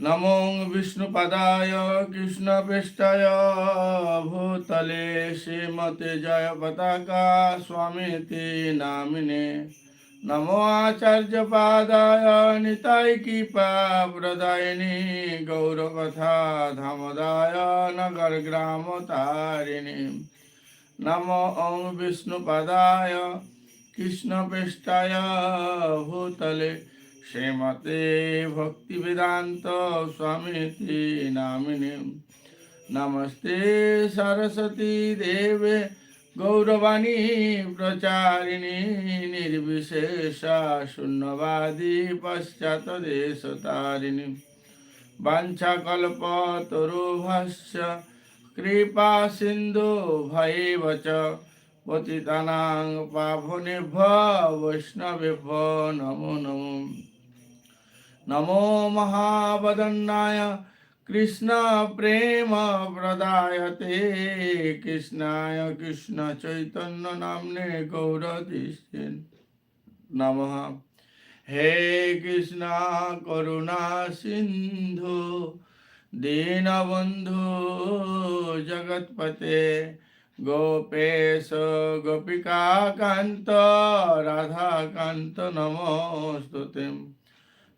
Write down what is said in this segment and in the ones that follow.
নমো বিষ্ণুপদায় কৃষ্ণপৃষ্ঠায় ভূতলে শ্রীমতে জয় পতাকা স্বামীতি নামিনে নমো আচার্য পাদায় নিতাই কৃপা প্রদায়িনী গৌরকথা ধামদায় নগর গ্রাম তারিণী নমো ওং বিষ্ণুপদায় কৃষ্ণপৃষ্ঠায় ভূতলে শ্রীমতে ভক্তিবেদান্ত স্বামীতি নামিনী। নমস্তে সরস্বতী দেবে গৌরবাণী প্রচারিণী, নির্বিশেষা শূন্যবাদী পশ্চাৎ দেশ দেশতারিণী। বাঞ্ছাকল্পতরুভশ্চ কৃপা সিন্ধু ভয়েব চ, পতিতানাং পাবনেভ্য বৈষ্ণবেভ্য নমো নমো। নমো মহাবদন্নায় কৃষ্ণ প্রেম প্রদায়তে কৃষ্ণায় কৃষ্ণ চৈতন্য নামনে গৌরতিষ্ঠিন নমঃ হে কৃষ্ণ করুণা সিন্ধু দীনবন্ধু জগৎপতে গোপেশ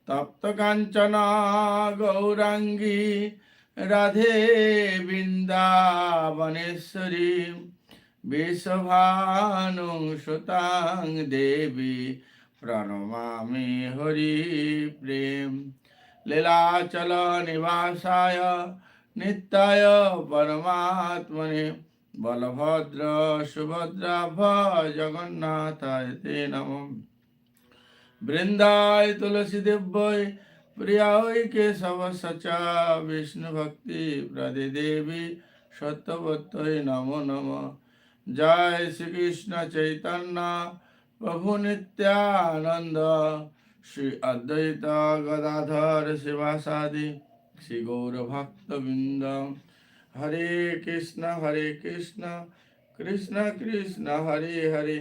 তপ্ত কাঞ্চনা গৌরাঙ্গী রাধে বৃন্দাবনেশ্বরী বিশ্বভানু সুতাং দেবী, প্রণমামি হরি প্রেম। লীলাচল নিবাসায় নিত্যায় পরমাত্মনে, বলভদ্র সুভদ্রাভ জগন্নাথায় তে নমঃ। বৃন্দায় তুলসী দেব্যই প্রিয়ায় কেশব সচা। বিষ্ণু ভক্তি প্রদে দেবী সত্যবত্যই নমো নম। জয় শ্রীকৃষ্ণ চৈতন্য প্রভু নিত্যানন্দ। শ্রী অদ্বৈত গদাধর শিবাসাদি শ্রী গৌর ভক্তবৃন্দ। হরে কৃষ্ণ হরে কৃষ্ণ কৃষ্ণ কৃষ্ণ, হরে হরে।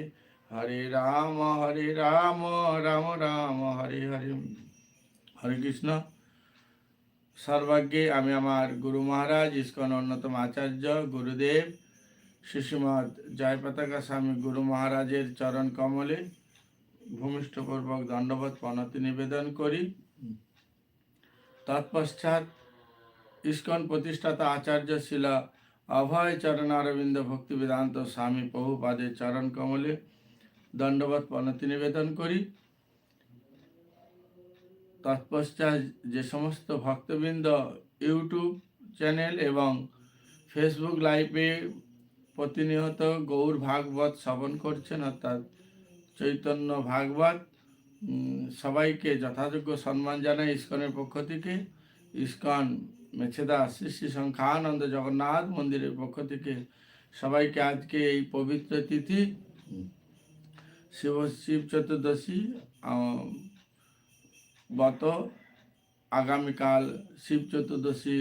হরে রাম হরে রাম রাম রাম, হরে হরে। হরে কৃষ্ণ। সর্বাগ্যে আমি আমার গুরু মহারাজ, ইস্কন অন্যতম আচার্য, গুরুদেব শিশুমদ জয় পতাকা স্বামী গুরু মহারাজের চরণ কমলে ভূমিষ্ঠপূর্বক দণ্ডবোধ প্রণতি নিবেদন করি। তৎপশ্চাৎ ইস্কন প্রতিষ্ঠাতা আচার্য ছিল অভয় চরণ অরবিন্দ ভক্তি বেদান্ত স্বামী বহুপাদের চরণ কমলে দণ্ডবোধ প্রণতি নিবেদন করি। তৎপশ্চাৎ যে সমস্ত ভক্তবৃন্দ ইউটিউব চ্যানেল এবং ফেসবুক লাইভে প্রতিনিয়ত গৌর ভাগবত শ্রবণ করছেন, অর্থাৎ চৈতন্য ভাগবত সবাইকে যথাযোগ্য সম্মান জানাই ইস্কনের পক্ষ থেকে। ইস্কন মেছেদা শ্রী শ্রী সংখ্যানন্দ জগন্নাথ মন্দিরের পক্ষ থেকে সবাইকে আজকে এই পবিত্র তিথি শিব শিব চতুর্দশী গত আগামীকাল শিব চতুর্দশী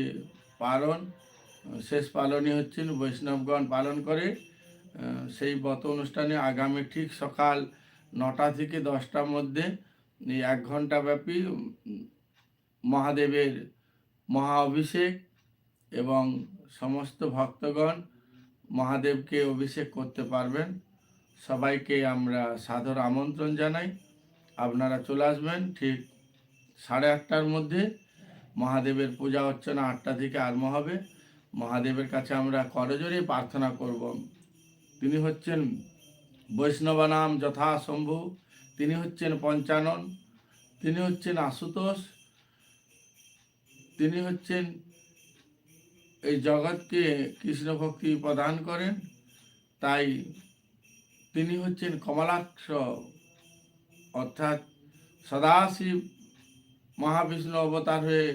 পালন, শেষ পালনই হচ্ছেন বৈষ্ণবগণ পালন করে। সেই ব্রত অনুষ্ঠানে আগামী ঠিক সকাল নটা থেকে দশটার মধ্যে এই এক ঘণ্টা ব্যাপী মহাদেবের মহা অভিষেক এবং সমস্ত ভক্তগণ মহাদেবকে অভিষেক করতে পারবেন। সবাইকে আমরা সাদর আমন্ত্রণ জানাই। আপনারা চলে আসবেন ঠিক সাড়ে আটটার মধ্যে। মহাদেবের পূজা অর্চনা আটটা থেকে আরম্ভ হবে। মহাদেবের কাছে আমরা করজোরে প্রার্থনা করব। তিনি হচ্ছেন বৈষ্ণবানাম যথাশম্ভু তিনি হচ্ছেন পঞ্চানন। তিনি হচ্ছেন আশুতোষ। তিনি হচ্ছেন এই জগৎকে কৃষ্ণ ভক্তি প্রদান করেন। তাই তিনি হচ্ছেন কমলাক্ষ, অর্থাৎ সদাশিব মহাবিষ্ণু অবতার হয়ে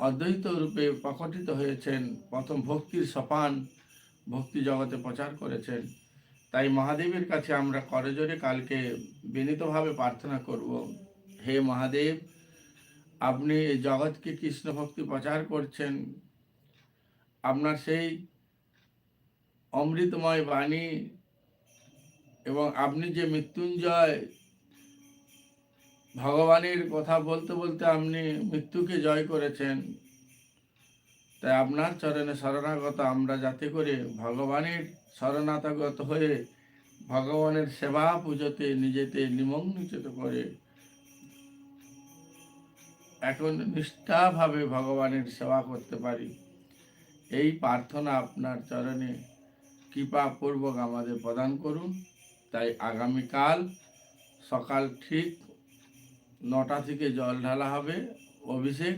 অদ্বৈত রূপে প্রকটিত হয়েছেন। প্রথম ভক্তির সপান ভক্তি জগতে প্রচার করেছেন। তাই মহাদেবের কাছে আমরা করজোরে কালকে বিনীতভাবে প্রার্থনা করব, হে মহাদেব, আপনি এই জগৎকে কৃষ্ণ ভক্তি প্রচার করছেন। আপনার সেই অমৃতময় বাণী এবং আপনি যে মৃত্যুঞ্জয় ভগবানের কথা বলতে বলতে আপনি মৃত্যুকে জয় করেছেন, তাই আপনার চরণে শরণাগত, আমরা যাতে করে ভগবানের শরণাগত হয়ে ভগবানের সেবা পুজোতে নিজেতে নিমগ্নিত করে এখন নিষ্ঠাভাবে ভগবানের সেবা করতে পারি। এই প্রার্থনা আপনার চরণে কৃপাপূর্বক আমাদের প্রদান করুন। তাই আগামীকাল সকাল ঠিক নটা থেকে জল ঢালা হবে। অভিষেক,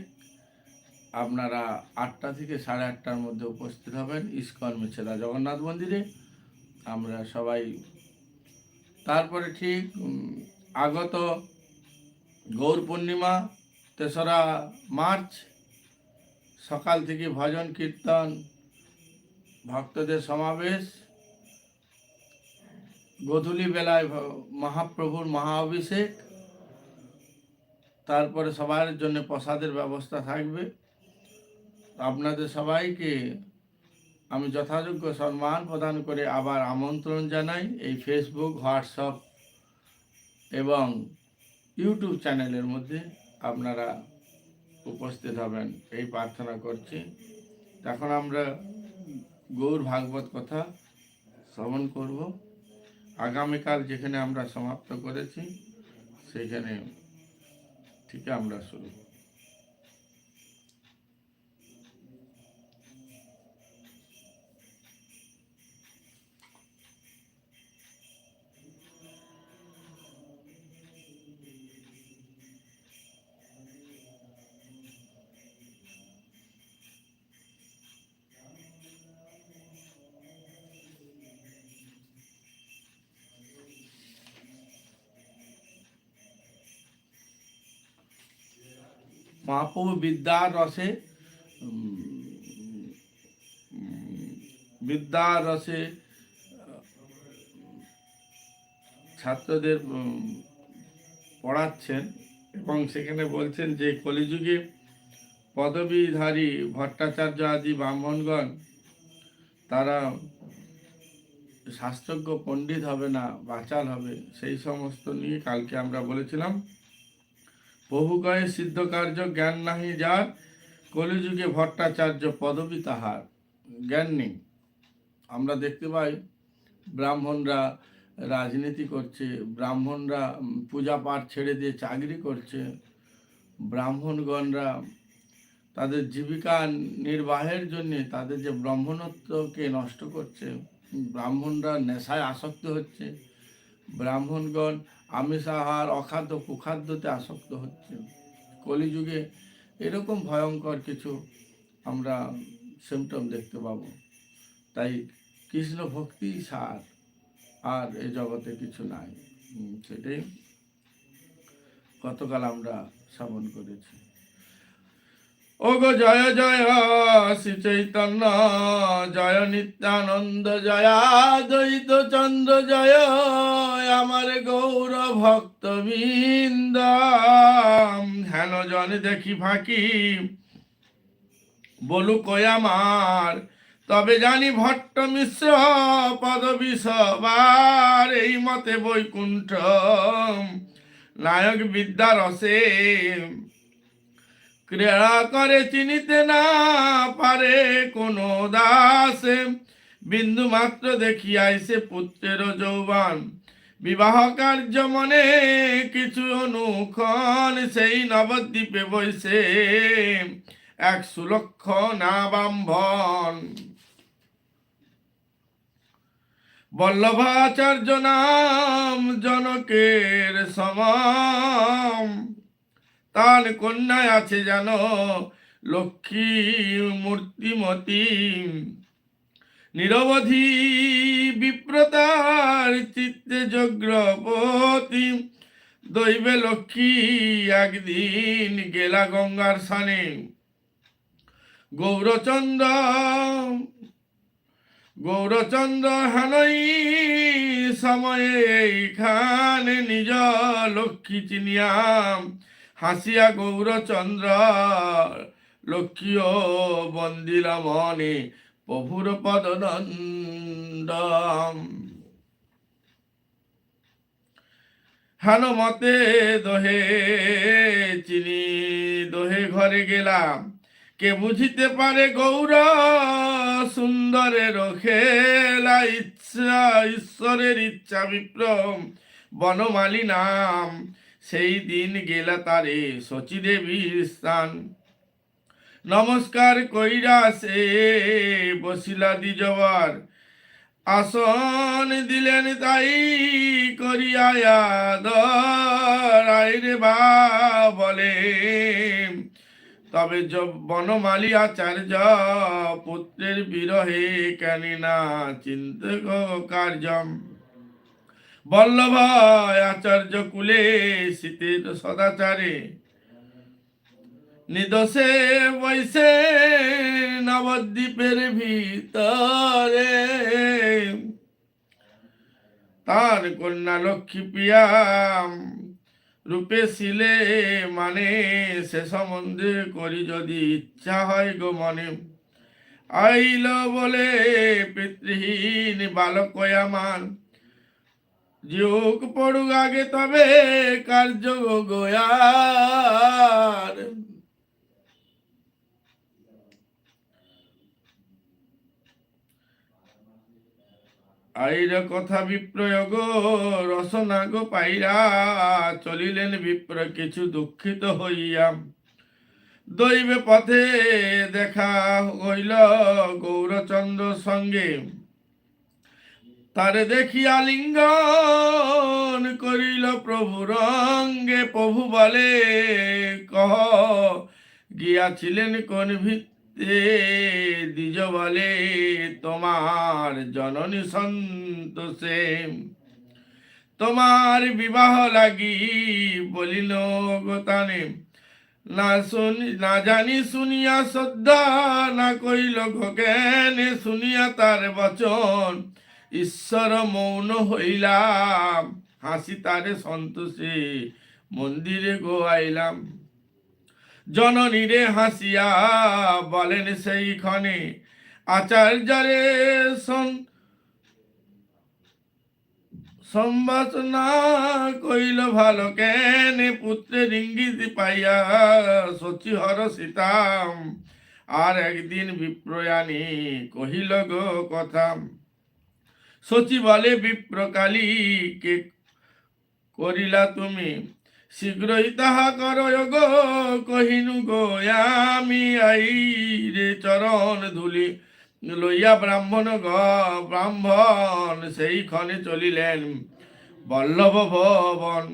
আপনারা আটটা থেকে সাড়ে আটটার মধ্যে উপস্থিত হবেন ইস্কন মিছেদা জগন্নাথ মন্দিরে। আমরা সবাই তারপরে ঠিক আগত গৌর পূর্ণিমা তেসরা মার্চ সকাল থেকে ভজন কীর্তন, ভক্তদের সমাবেশ। গধূলি বেলায় মহাপ্রভুর মহা অভিষেক, তারপরে সবার জন্য প্রসাদের ব্যবস্থা থাকবে। আপনাদের সবাইকে আমি যথাযোগ্য সম্মান প্রদান করে আবার আমন্ত্রণ জানাই এই ফেসবুক হোয়াটসঅ্যাপ এবং ইউটিউব চ্যানেলের মধ্যে আপনারা উপস্থিত হবেন। এই প্রার্থনা করছি। এখন আমরা গৌর ভাগবত কথা শ্রবণ করব। আগামীকাল যেখানে আমরা সমাপ্ত করেছি সেখানে থেকে আমরা শুরু মহাপ্রভু বিদ্যার রসে বিদ্যার রসে ছাত্রদের পড়াচ্ছেন এবং সেখানে বলছেন যে কলিযুগে পদবীধারী ভট্টাচার্য আদি ব্রাহ্মণগণ, তারা শাস্ত্রজ্ঞ পণ্ডিত হবে না, বাচাল হবে, সেই সমস্ত নিয়ে কালকে আমরা বলেছিলাম। কয়ে সিদ্ধ কার্য জ্ঞান নাহি যার, কলিযুগে ভট্টাচার্য পদবী তাহার। জ্ঞান নেই। আমরা দেখতে পাই, ব্রাহ্মণরা রাজনীতি করছে, ব্রাহ্মণরা পূজা পাঠ ছেড়ে দিয়ে চাকরি করছে। ব্রাহ্মণগণরা তাদের জীবিকা নির্বাহের জন্য তাদের যে ব্রাহ্মণত্বকে নষ্ট করছে, ব্রাহ্মণরা নেশায় আসক্ত হচ্ছে। ব্রাহ্মণগণ আমিষ আহার, অখাদ্য, কুখাদ্যতে আসক্ত হচ্ছে কলিযুগে এরকম ভয়ঙ্কর কিছু আমরা সিমটম দেখতে পাব। তাই কৃষ্ণ ভক্তি সার, আর এ জগতে কিছু নাই। সেটাই গতকাল আমরা শ্রবণ করেছি। ও গো জয় জয় শ্রী চৈতন্য, জয় নিত্যানন্দ, জয়া দ্বৈত চন্দ্র, জয় আমার গৌর ভক্ত বৃন্দ হেন জন দেখি ফাঁকি বলু কয় আমার? তবে জানি ভট্ট মিশ্র পদবী সবার এই মতে বৈকুণ্ঠ। নায়ক বিদ্যা রসে ক্রীড়া করে চিনিতে না পারে কোন দাস। বিন্দু মাত্র দেখিয়াই সে পুত্রের যৌবান। বিবাহ কার্য মনে কিছু অনুক্ষণ সেই নবদ্বীপে বসে এক সুলক্ষ নাবাম্ভন। বল্লভাচার্য নাম জনকের সমাম। তার কন্যায় আছে যেন লক্ষ্মী মূর্তিমতী নিরবধি বিপ্রতার চিত্তে যগ্রপতি দৈবে লক্ষ্মী একদিন গেলা গঙ্গার সানে গৌরচন্দ্র গৌরচন্দ্র হানই সময়ে এইখানে নিজ লক্ষ্মী চিনিয়াম। হাসিয়া গৌরচন্দ্র লক্ষ্মীও বন্দিল মনে প্রভুর পদনন্দ হানুমতে দোহে চিনি, দোহে ঘরে গেলাম। কে বুঝিতে পারে গৌর, সুন্দরে খেলা ইচ্ছা, ঈশ্বরের ইচ্ছা বিপ্রম, বনমালী নাম। সেই দিন গেলা তারে শচী দেবীর স্থান। নমস্কার কইরা সে বসিলা দ্বিজবার আসন দিলেন তাই করিয়া রে বা বলে। তবে বনমালী আচার্য পুত্রের বিরহে কেন না চিন্ত কার্যম। বল্লভ আচার্য কুলে শীতের সদাচারে। নিদোষে বৈশে নবদ্বীপের ভিতরে। তার কন্যা লক্ষ্মী পিয়া রূপে শিলে মানে সে সম্বন্ধে করি যদি ইচ্ছা হয় গো মনে। আইল বলে পিতৃহীন বালক আমার। যোগ পড়ুক আগে তবে কার্য গোয়ার আইর কথা বিপ্রয়োগ রসনাগ পাইরা চলিলেন বিপ্র, কিছু দুঃখিত হইয়া দৈবে পথে দেখা হইল গৌরচন্দ্র সঙ্গে। তারে দেখিয়া লিঙ্গন করিল প্রভু রঙ্গে, প্রভু বলে, কহ, গিয়াছিলেন কোন ভিত্তে দ্বিজ বলে, তোমার জননী সন্তোষে। তোমার বিবাহ লাগি বলিল গোতানে না শুনি, না জানি, শুনিয়া শ্রদ্ধা না কইল জ্ঞানে, শুনিয়া তার বচন। ঈশ্বর মৌন হইলাম, হাসি তারে সন্তোষে মন্দিরে গো গোয়াইলাম। জননীরে হাসিয়া বলেন সেইখানে আচার্যরে সম্ভাষণা কইল ভালো কেন পুত্রের ইঙ্গিত পাইয়া সচি হর সীতাম। আর একদিন বিপ্রয়ানী কহিল গো কথা সচি বলে বিপ্রকালী কে করিলা তুমি? শীঘ্রই তাহা কর গো কহিনু গো, আমি আই রে চরণ ধুলি লইয়া ব্রাহ্মণ গ, ব্রাহ্মণ সেই ক্ষণে চলিলেন। বল্লভ ভবন।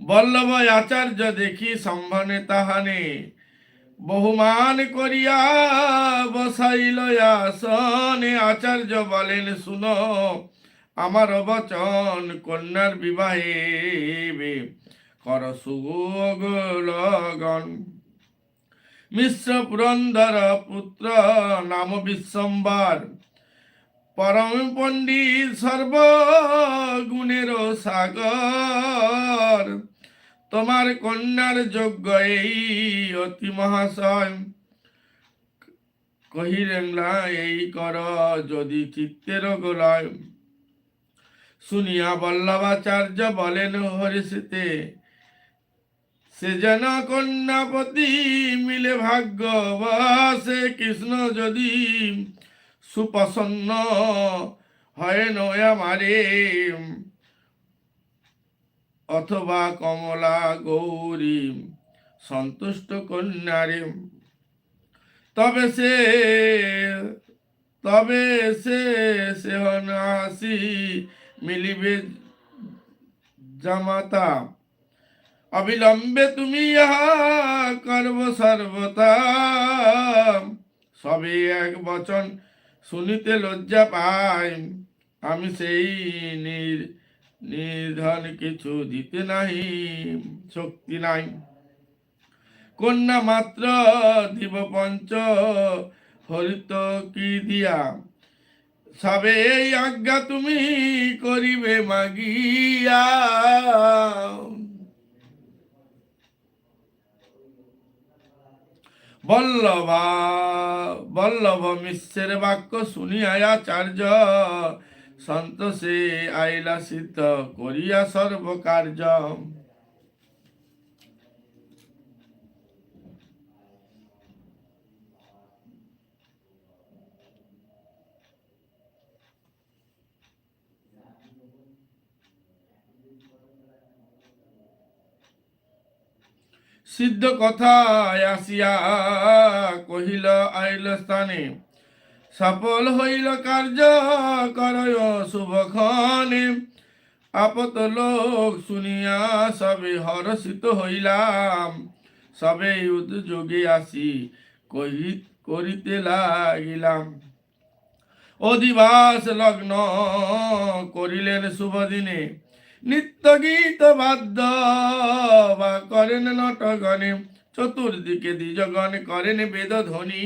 বল্লভ আচার্য দেখি সম্ভানে তাহানে বহুমান করিয়া বসাইল আসনে। আচার্য বলেন, শুনো, আমার বচন কন্যার বিবাহে কর সুগলগন মিশ্র পুরন্দর পুত্র নাম বিশ্বম্বর। পরম পণ্ডিত সর্বগুণের সাগর। তোমার কন্যার যোগ্য এই অতি মহাশয়। কহিলেন, না, এই কর যদি চিত্তের গোলয়। শুনিয়া বল্লভাচার্য বলেন, হরিষিতে, সে যেন কন্যাপতি মিলে ভাগ্য সে কৃষ্ণ যদি সুপ্রসন্ন হয় নয় আমারে। অথবা কমলা গৌরী, সন্তুষ্ট কন্যারে। তবে সে তবে সে সে আসি মিলিবে জামাতা। অবিলম্বে তুমি করব সর্বতা সবে এক বচন শুনিতে লজ্জা পাই আমি সেই নির নির্ধন কিছু দিতে নাই শক্তি নাই। কন্যা মাত্র দিব পঞ্চ, হরিত কি দিয়া? সবে এই আজ্ঞা তুমি করিবে মাগিয়া। বল্লভা, বল্লভ মিশ্রের বাক্য শুনিয়া আচার্য সন্তোষে আইলা সিদ্ধ করিয়া সর্বকার্য। সিদ্ধ কথায় আসিয়া কহিল আইল স্থানে। সফল হইল কার্য, করয় শুভক্ষণে আপত লোক শুনিয়া সবে হরষিত হইলাম। সবে উদ্যোগে আসি করিতে লাগিলাম। অধিবাস লগ্ন করিলেন শুভ দিনে। নিত্য গীত বাদ্য বা করেন নটগণে। চতুর্দিকে দ্বিজগণ করেন বেদ ধ্বনি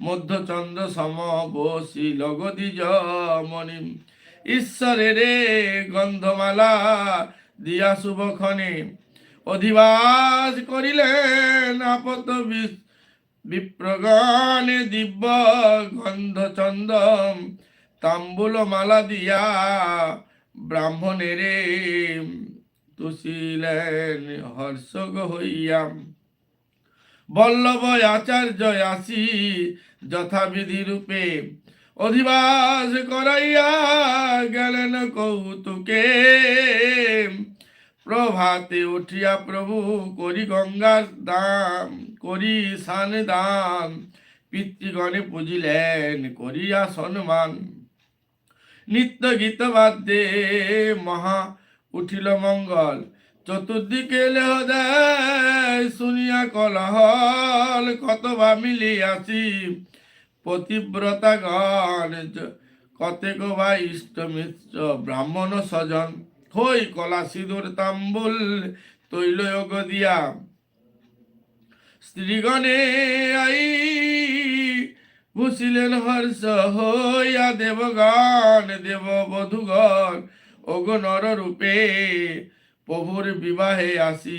মধ্যচন্দ্র সম বসি লগ দ্বিজ মণি ঈশ্বরের গন্ধমালা দিয়া শুভক্ষণে অধিবাস করিলেন আপত বিপ্রগণে দিব্য গন্ধ চন্দম তাম্বুল মালা দিয়া ব্রাহ্মণেরে তুষিলেন হর্ষগ হইয়া বল্লভ আচার্য আসি যথাবিধি রূপে। অধিবাস করাইয়া গেলেন কৌতুকে। প্রভাতে উঠিয়া প্রভু করি গঙ্গার দাম, করি সান দাম পিতৃগণে পুজিলেন, করিয়া সম্মান নিত্য গীত বাদ্যে মহা উঠিল মঙ্গল। চতুর্দিকে লেহ শুনিয়া কলহল কত বা মিলিয়াছি। পতিব্রতা গণ কতেক বা ইষ্ট মিত্র ব্রাহ্মণ স্বজন, হই কলা সিঁদুর, তাম্বুল তৈল দিয়া। স্ত্রীগণে আই ভূষিলেন হর্ষ, হইয়া দেবগণ দেব বধুগণ ওগ নর রূপে প্রভুর বিবাহে আসি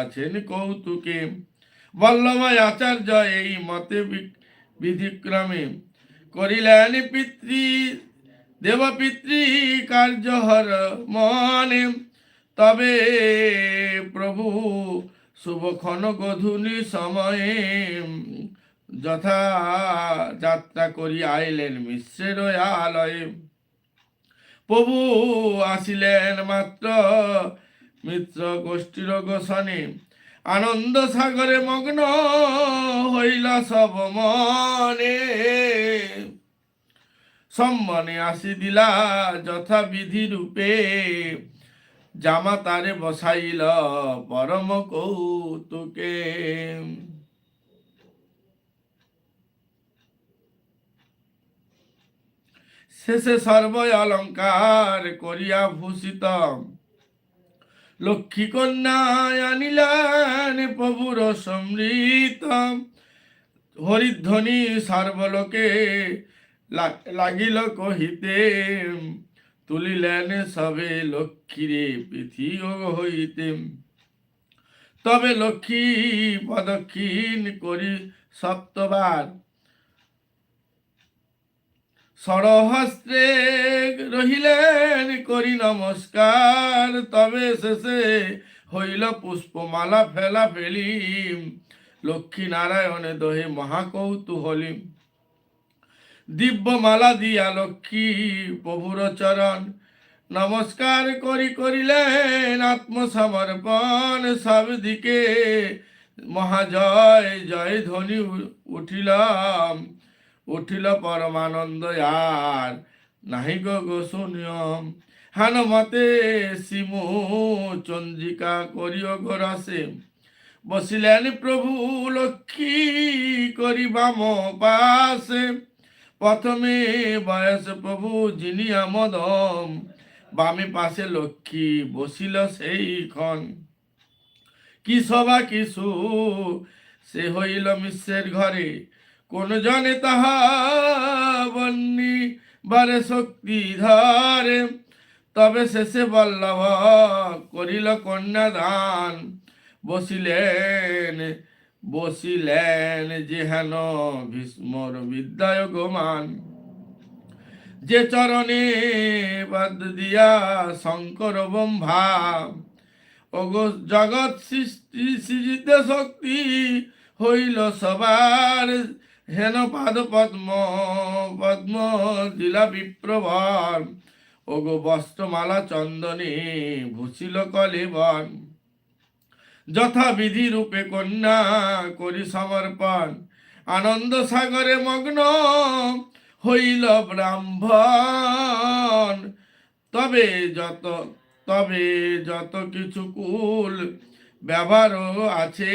আছেন কৌতুকে। বল্লভ আচার্য এই মতে বিধিক্রমে করিলেন পিতৃ দেব পিতৃ কার্য হর মনে। তবে প্রভু শুভক্ষণ গধূলি সময়ে যথা যাত্রা করি আইলেন মিশ্রের আলয়ে প্রভু আসিলেন মাত্র মিত্র গোষ্ঠীর গোসনে আনন্দ সাগরে মগ্ন হইল সব মনে সম্মানে আসি দিলা যথা বিধি রূপে জামা তারে বসাইল পরম কৌতুকে শেষে সর্ব অলঙ্কার করিয়া ভূষিত লক্ষ্মী কন্যা আনিলেন প্রভুর সমৃত হরিধ্বনি সর্বলোকে লাগিল কহিতে, তুলিলেন সবে লক্ষ্মীরে পৃথিব হইতে। তবে লক্ষ্মী পদক্ষিণ করি সপ্তবার। ষড়হস্তে রহিলেন করি নমস্কার। তবে শেষে হইল পুষ্পমালা ফেলা ফেলি লক্ষ্মী নারায়ণে দহে মহাকৌতূহলী দিব্যমালা দিয়া লক্ষ্মী প্রভুর চরণ। নমস্কার করি করিলেন আত্মসমর্পণ। সব দিকে মহাজয়, জয় ধ্বনি উঠিলাম। উঠিল পরমানন্দ আর, নাহি গো গো শুনিয়ম হান মতে শিমু চন্দ্রিকা করিও গোরসে বসিলেন প্রভু লক্ষ্মী করি বাম পাশে। প্রথমে বয়স প্রভু যিনি আমদম, বামে পাশে লক্ষ্মী বসিল সেইক্ষণ কি সভা কিছু সে হইল মিশ্রের ঘরে। কোন জনে তাহা বারে শক্তি ধরে। তবে শেষে বল্লভ করিল কন্যা দান বসিলেন বসিলেন যেহেন ভীষ্মর বিদ্যায় গোমান যে চরণে বাদ দিয়া শঙ্কর ব্রহ্মা জগৎ সৃষ্টি সৃজিতে শক্তি হইল সবার। হেন পাদ পদ্ম পদ্ম দিলা বিপ্রবর ওগো বস্ত্রমালা চন্দনে ভূষিল কলেবন। যথাবিধি রূপে কন্যা করি সমর্পণ। আনন্দ সাগরে মগ্ন হইল ব্রাহ্মণ। তবে যত তবে যত কিছু কুল ব্যবহারও আছে।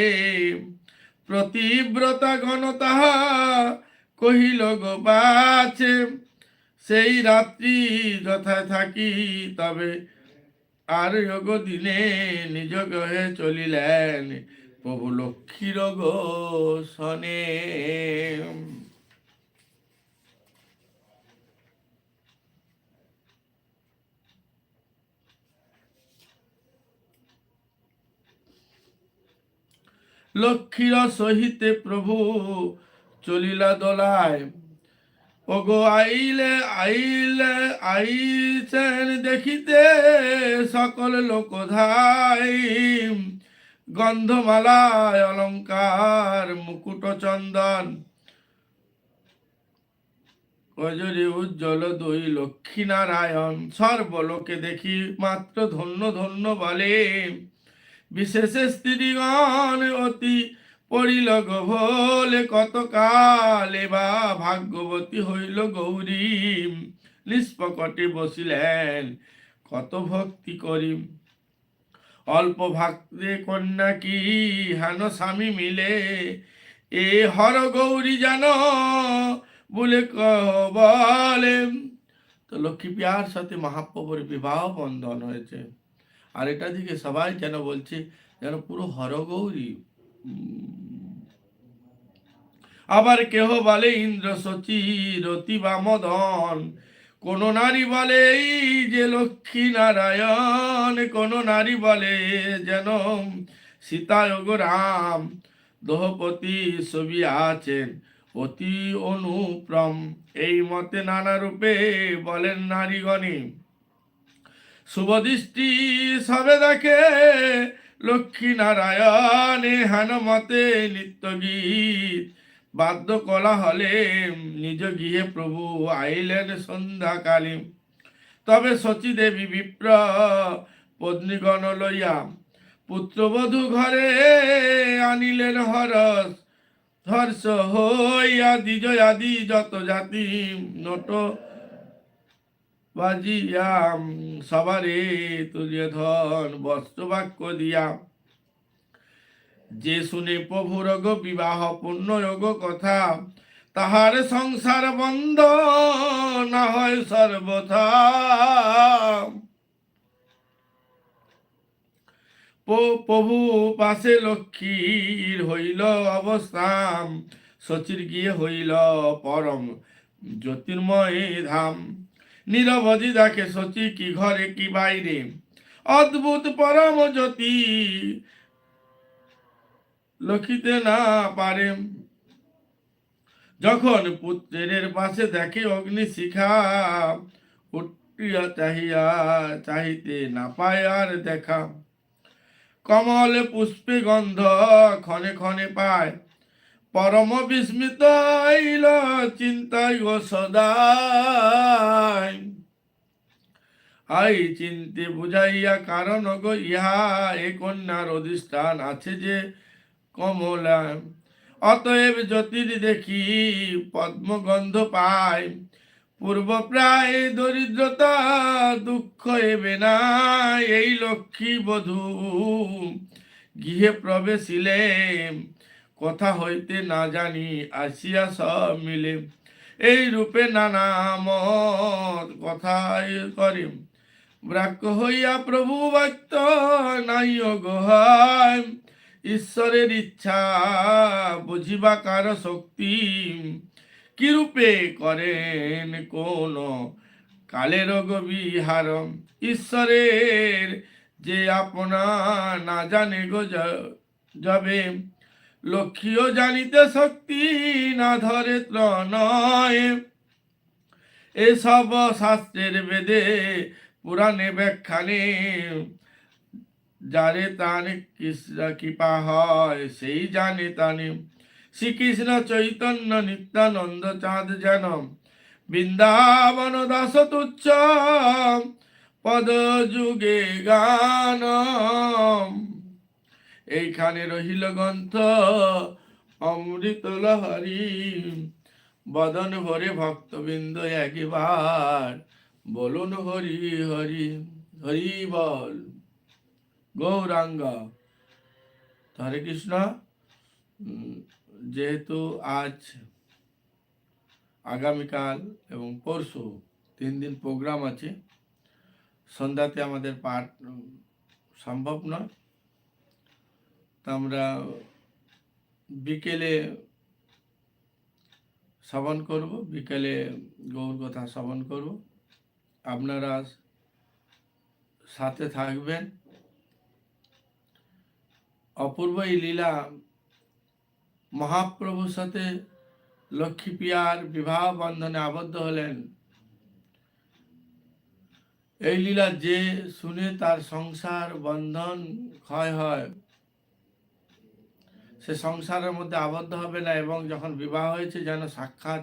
প্রতিব্রতা ঘনতা কহিল, গো বাছে, সেই রাত্রি যথা থাকি তবে আর যোগ দিলে নিজ গ্রহে চলিলেন প্রভু লক্ষ্মীর গো সনে লক্ষ্মীর সহিতে প্রভু চলিলা দোলায়। ওগো আইলে আইলে, আইছেন দেখিতে সকল লোক ধাই গন্ধমালায় অলঙ্কার, মুকুট চন্দন। অজরে উজ্জ্বল দুই লক্ষ্মী নারায়ণ সর্বলোকে দেখি মাত্র ধন্য ধন্য বলে। বিশেষ স্ত্রীগণ অতি পড়িল গভলে কত কালে বা ভাগ্যবতী হইল গৌরী। নিষ্পকটে বসিলেন, কত ভক্তি করিম। অল্প ভক্তে কন্যা কি হেন স্বামী মিলে? এ হর গৌরী জান বলে বলে তো লক্ষ্মী পিয়ার সাথে মহাপ্রভুর বিবাহ বন্ধন হয়েছে। আর এটা দিকে সবাই যেন বলছে, যেন পুরো হরগৌরী। আবার কেহ বলে, ইন্দ্র সচি মদন। কোন নারী বলে যে লক্ষ্মী নারায়ণ। কোন নারী বলে, যেন সীতায়োগ রাম দহপতি ছবি আছেন। অতি অনুপ্রম এই মতে নানা রূপে বলেন নারীগণী শুভদৃষ্টি সবে দেখে লক্ষ্মী নারায়ণ হেন মতে নিত্য গীত বাদ্য কলা হলে নিজ গৃহে প্রভু আইলেন সন্ধ্যাকালী। তবে শচী দেবী বিপ্র পত্নীগণ লইয়া পুত্রবধূ ঘরে আনিলেন হরস হর্ষ হইয়া দ্বিজ আদি যত জাতি, নট বাজিয়া সবারে তুলিয়ে ধন, বস্ত্র বাক্য দিয়া। যে শুনে প্রভুর বিবাহ পূর্ণ যোগ কথা, তাহার সংসার বন্ধ না হয় সর্বথা। প্রভু পাশে লক্ষ্মীর হইল অবস্থাম সচির গিয়ে হইল পরম জ্যোতির্ময় ধাম। নিরবধি দেখে সচি কি ঘরে কি বাইরে? অদ্ভুত পরম জ্যোতি লক্ষিতে না পারে। যখন পুত্রের পাশে দেখে অগ্নি শিখা উঠিয়া চাহিয়া চাহিতে না পায় আর দেখা। কমল পুষ্পে গন্ধ ক্ষণে ক্ষণে পায়। পরম বিস্মিত আইল চিন্তায় গো সদাই। আই চিন্তে বুঝাইয়া কারণ গো, ইহা এ কন্যার অধিষ্ঠান আছে যে কমলা। অতএব জ্যোতির দেখি পদ্মগন্ধ পায় পূর্ব প্রায় দরিদ্রতা দুঃখ এবে না, এই লক্ষ্মী বধূ গৃহে প্রবেশিলে কথা হইতে না জানি, আসিয়া সব মিলে। এই রূপে নানা মত কথাই করে ব্রাক্য হইয়া প্রভু বাক্য নাই গোহায় ঈশ্বরের ইচ্ছা বুঝিবা কার শক্তি। কিরূপে করেন কোন কালের বিহার ঈশ্বরের যে আপনা না জানে গো যবে। লক্ষ্মীও জানিতে শক্তি না ধরে ত্রণয়। এসব শাস্ত্রের বেদে, পুরাণে ব্যাখ্যানে যারে তানে কৃষ্ণ কৃপা হয়, সেই জানে তানে। শ্রীকৃষ্ণ চৈতন্য নিত্যানন্দ চাঁদ যেন। বৃন্দাবন দাস তুচ্ছ পদ যুগে গান। এইখানে রহিল গ্রন্থ, অমৃত লহরি, বদন ভরে ভক্তবৃন্দ একবার, বলুন হরি হরি হরি বল। গৌরাঙ্গ, হরে কৃষ্ণ। যেহেতু আজ আগামীকাল এবং পরশু তিন দিন প্রোগ্রাম আছে, সন্ধ্যাতে আমাদের পাঠ সম্ভব নয়। আমরা বিকেলে শ্রবণ করব, বিকেলে গৌর কথা শ্রবণ করব। আপনারা সাথে থাকবেন। অপূর্ব এই লীলা মহাপ্রভুর সাথে লক্ষ্মী পিয়ার বিবাহ বন্ধনে আবদ্ধ হলেন। এই লীলা যে শুনে তার সংসার বন্ধন ক্ষয় হয়। সে সংসারের মধ্যে আবদ্ধ হবে না এবং যখন বিবাহ হয়েছে, যেন সাক্ষাৎ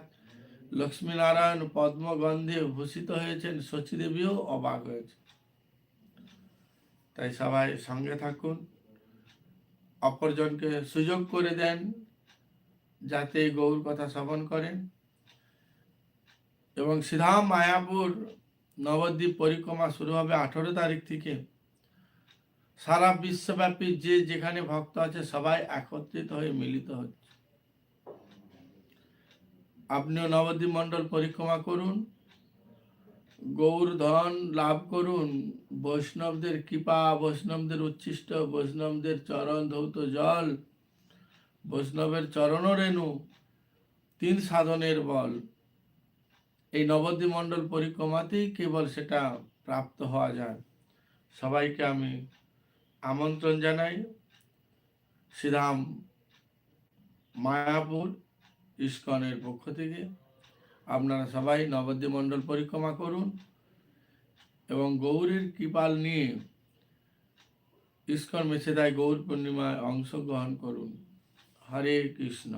লক্ষ্মীনারায়ণ পদ্মগন্ধে ভূষিত হয়েছেন, শচীদেবীও অবাক হয়েছে তাই সবাই সঙ্গে থাকুন, অপরজনকে সুযোগ করে দেন, যাতে গৌর কথা শ্রবণ করেন। এবং সিধাম মায়াপুর নবদ্বীপ পরিক্রমা শুরু হবে আঠেরো তারিখ থেকে। সারা বিশ্বব্যাপী যে যেখানে ভক্ত আছে সবাই একত্রিত হয়ে মিলিত হচ্ছে। আপনিও নবদ্বীপ মণ্ডল পরিক্রমা করুন, গৌর ধন লাভ করুন, বৈষ্ণবদের কৃপা, বৈষ্ণবদের উচ্ছিষ্ট, বৈষ্ণবদের চরণ ধৌত জল, বৈষ্ণবের চরণ রেণু, তিন সাধনের বল। এই নবদ্বীপ মণ্ডল পরিক্রমাতেই কেবল সেটা প্রাপ্ত হওয়া যায়। সবাইকে আমি আমন্ত্রণ জানাই শ্রীরাম মায়াপুর ইস্কনের পক্ষ থেকে। আপনারা সবাই নবদ্বীপ মণ্ডল পরিক্রমা করুন এবং গৌরীর কৃপাল নিয়ে ইস্কন মেছেদায় গৌর পূর্ণিমায় অংশগ্রহণ করুন। হরে কৃষ্ণ।